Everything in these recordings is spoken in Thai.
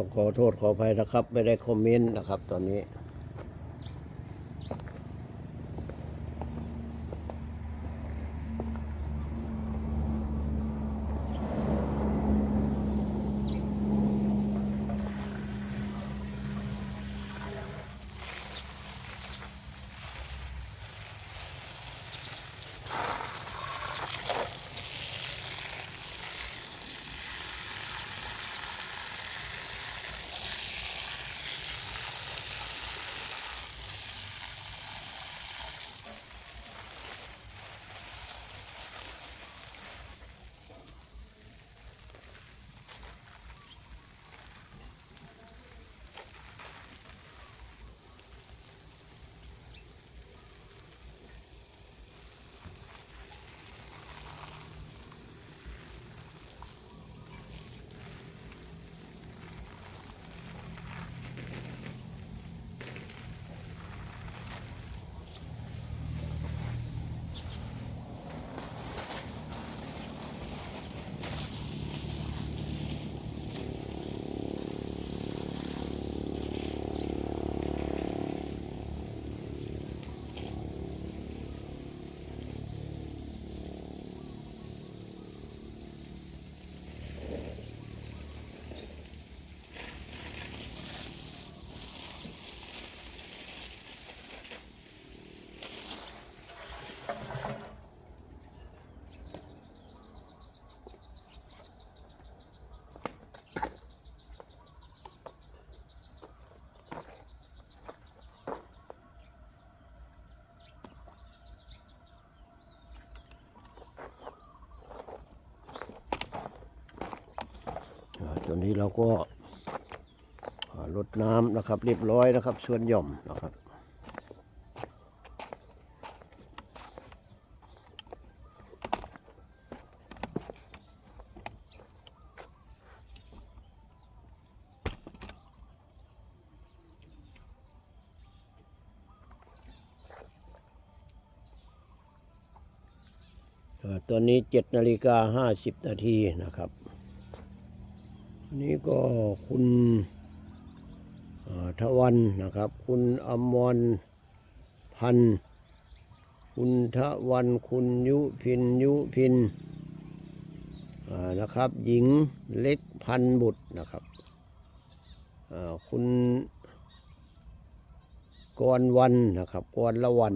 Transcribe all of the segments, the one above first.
ต้องขอโทษขออภัยนะครับ ไม่ได้คอมเมนต์นะครับ ตอนนี้ นี้เราก็ลดน้ำนะครับ เรียบร้อยนะครับ ส่วนหย่อมนะครับตอนนี้เจ็ดนาฬิกาห้าสิบนาทีนะครับ นี่ก็คุณทวันนะครับ คุณอมรพันธ์คุณทวันคุณยุพินยุพินนะครับ หญิงเล็กพันบุตรนะครับคุณกรวันนะครับกรละวัน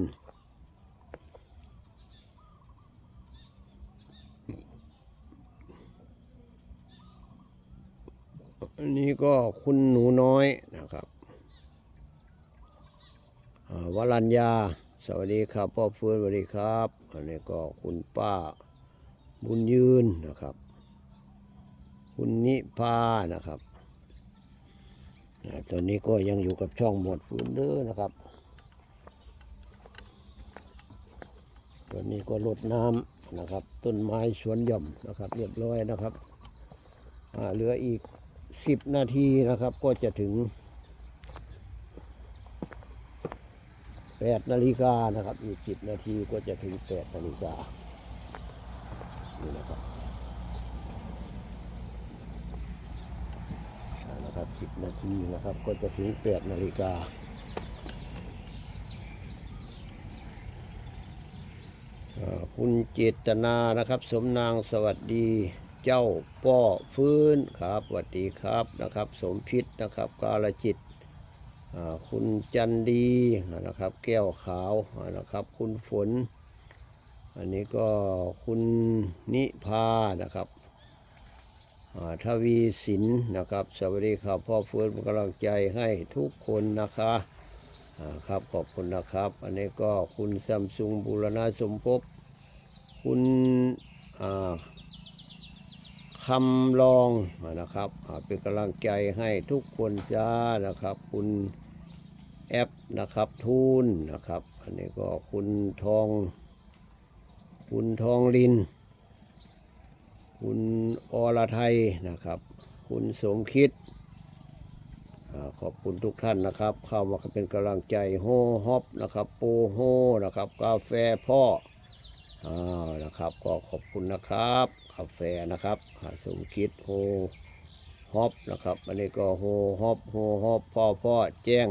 อันนี้ก็คุณหนูน้อยนะครับวรัญญา สวัสดีครับ พ่อเฟื่อนสวัสดีครับ อันนี้ก็คุณป้าบุญยืนนะครับ คุณนิพานะครับตอนนี้ก็ยังอยู่กับช่องหมดฟื้นเด้อนะครับ ตอนนี้ก็ลดน้ำนะครับ ต้นไม้สวนหย่อมนะครับ เรียบร้อยนะครับเหลืออีก สิบนาทีนะครับ ก็จะถึงแปดนาฬิกานะครับ อีกสิบนาทีก็จะถึงแปดนาฬิกานี่นะครับนะครับสิบนาทีนะครับ ก็จะถึงแปดนาฬิกาอ่าคุณเจตนานะครับ สมนางสวัสดี เจ้าป้อฟื้นครับสวัสดีครับนะครับ สมพิษนะครับกาลจิตคุณจันดีนะครับ แก้วขาวนะครับ คุณฝน อันนี้ก็คุณนิพานะครับทวีสินนะครับ สวัสดีครับพ่อฟื้นเป็นกำลังใจให้ทุกคนนะคะครับขอบคุณนะครับ อันนี้ก็คุณซัมซุงบุรณะสมภพคุณอ่า คำลองนะครับเป็นกำลังใจให้ทุกคนจ้านะครับ คุณแอปนะครับทูนนะครับ อันนี้ก็คุณทอง คุณทองลิน คุณอรไทยนะครับ คุณสมคิดขอบคุณทุกท่านนะครับ เข้ามาเป็นกำลังใจโฮฮอปนะครับปูโฮนะครับ กาแฟพ่ออ่านะครับ ก็ขอบคุณนะครับ กาแฟนะครับสมคิดโฮฮอปนะครับอันนี้ก็โฮฮอปโฮฮอปพ่อพ่อแจ้ง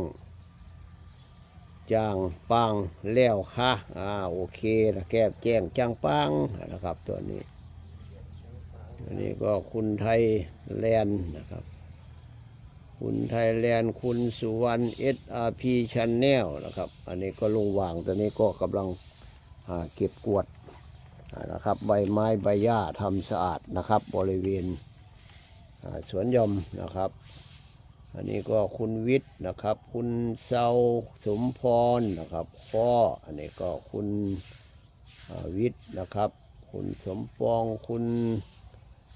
จางปังแล้วค่ะอ่าโอเคนะแก้แจ้งจางปังนะครับตัวนี้อันนี้ก็คุณไทยแลนด์นะครับ คุณไทยแลนด์คุณสุวรรณเอสอาร์พีชันแนลนะครับ อันนี้ก็ลงวางตอนนี้ก็กำลังอ่าเก็บกวาด นะครับใบไม้ใบหญ้าทำสะอาดนะครับ บริเวณสวนยมนะครับ อันนี้ก็คุณวิทย์นะครับ คุณเซาสมพรนะครับพ่ออันนี้ก็คุณวิทย์นะครับ คุณสมปองคุณ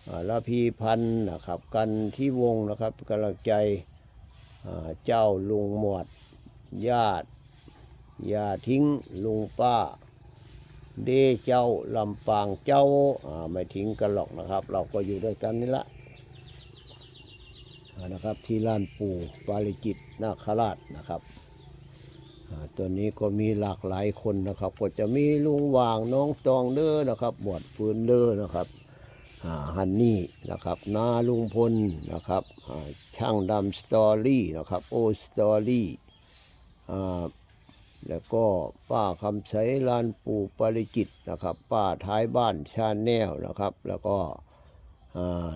อ่าละพีพันธ์นะครับ กันที่วงนะครับกำลังใจเจ้าลุงหมวดญาติ อย่าทิ้งลุงป้า เดเจ้าลำปางเจ้าไม่ทิ้งกันหรอกนะครับ เราก็อยู่ด้วยกันนี่ละนะครับที่ลานปู่ปาริจิตนาคราชนะครับตัวนี้ก็มีหลากหลายคนนะครับ ก็จะมีลุงวางน้องตองเด้อนะครับหมวดปืนเด้อนะครับฮันนี่นะครับนาลุงพลนะครับช่างดำสตอรี่นะครับโอสตอรี่ แล้วก็ป้าคำใสลานปู่ปริจิตนะครับ ป้าท้ายบ้านชาแนลนะครับ แล้วก็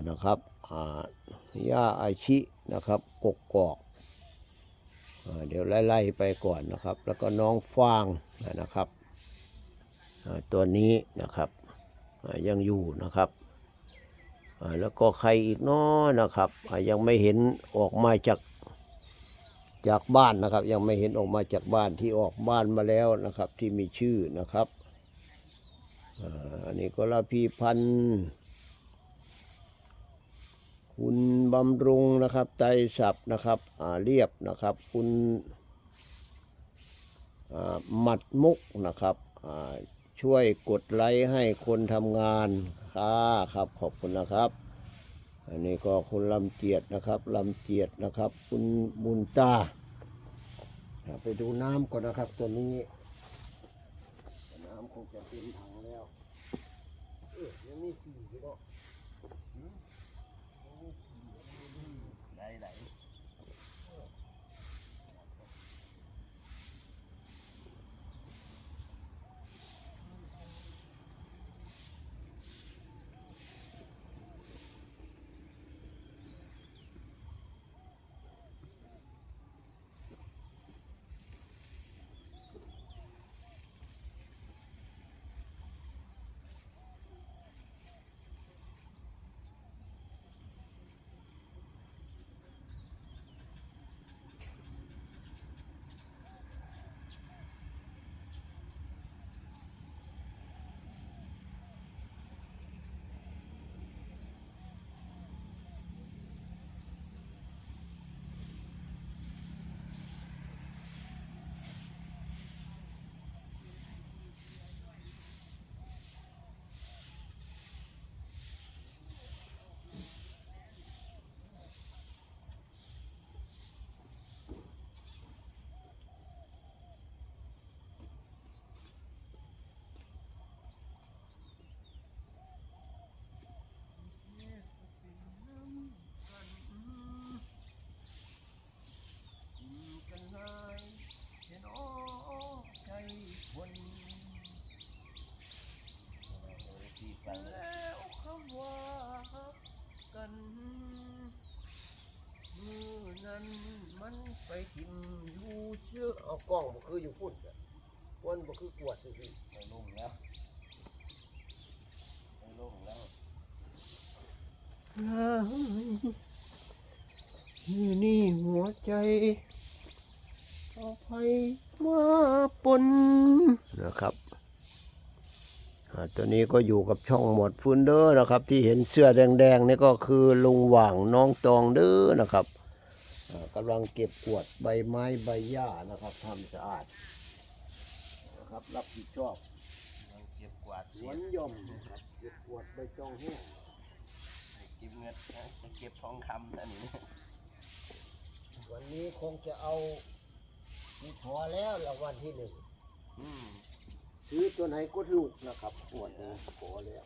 นะครับย่าอาชินะครับกกกอกเดี๋ยวไล่ๆไปก่อนนะครับ แล้วก็น้องฟางนะครับตัวนี้นะครับยังอยู่นะครับแล้วก็ใครอีกน้อนะครับยังไม่เห็นออกมาจาก จากบ้านนะครับ ยังไม่เห็นออกมาจากบ้านที่ออกบ้านมาแล้วนะครับ ที่มีชื่อนะครับอันนี้ก็ลาพีพันธ์คุณบำรุงนะครับ ไตรศัพท์นะครับเรียบนะครับ คุณอ่าหมัดมุกนะครับช่วยกดไลค์ให้คนทำงานค่ะครับขอบคุณนะครับ อันนี้ก็คุณลำเจียดนะครับลำเจียดนะครับ คุณบุญตา ไปดูน้ำก่อนนะครับตัวนี้ำคงจะเต็มถังแล้วเอ๊ะยังมีสี่อยู่เนาะหืมยังมีสี่ยังมีไหลไหลกันนายเห็นอ้อใจคนแล้วคำว่าฮักกันมือ นั้นมันไปทิมอยู่เชื่อเอากล้องบ่คืออยู่พุ่นอะวันบ่คือกวดสิพี่ไปลุ่มแล้วไปลุ่มแล้วนี่นี่หัวใจเอาไปมาปนนะครับตัวนี้ก็อยู่กับช่องหมดฟุนเดอร์นะครับ ที่เห็นเสื้อแดงๆนี่ก็คือลุงหว่างน้องตองเด้อนะครับ กำลังเก็บกวาดใบไม้ใบหญ้านะครับทำสะอาดนะครับรับผิดชอบเก็บกวาดสวนหย่อมนะครับเก็บกวาดใบจองแห้งเก็บเงินนะเก็บทองคำอันนี้วันนี้คงจะเอานี่พอแล้วรางวัลที่หนึ่งอืมซื้อตัวไหนก็ถูกนะครับปวดนี้พอแล้ว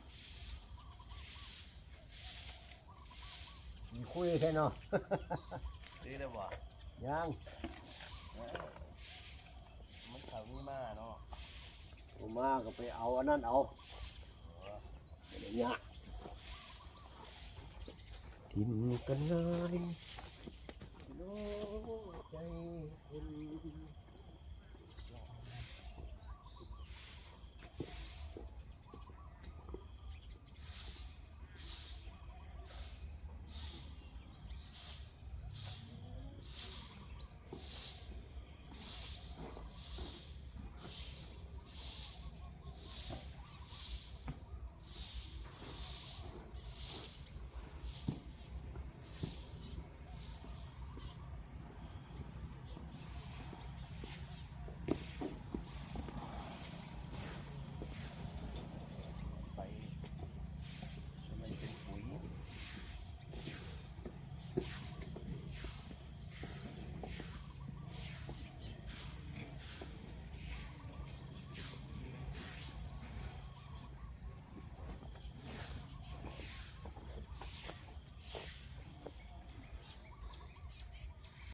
มีคุยแค่เนาะ ซื้อได้บ่ยังมันเขานี่มาเนาะเอามาก็ไปเอาอันนั้นเอาไม่ได้ยากทิมกันง่ายโลกใจคน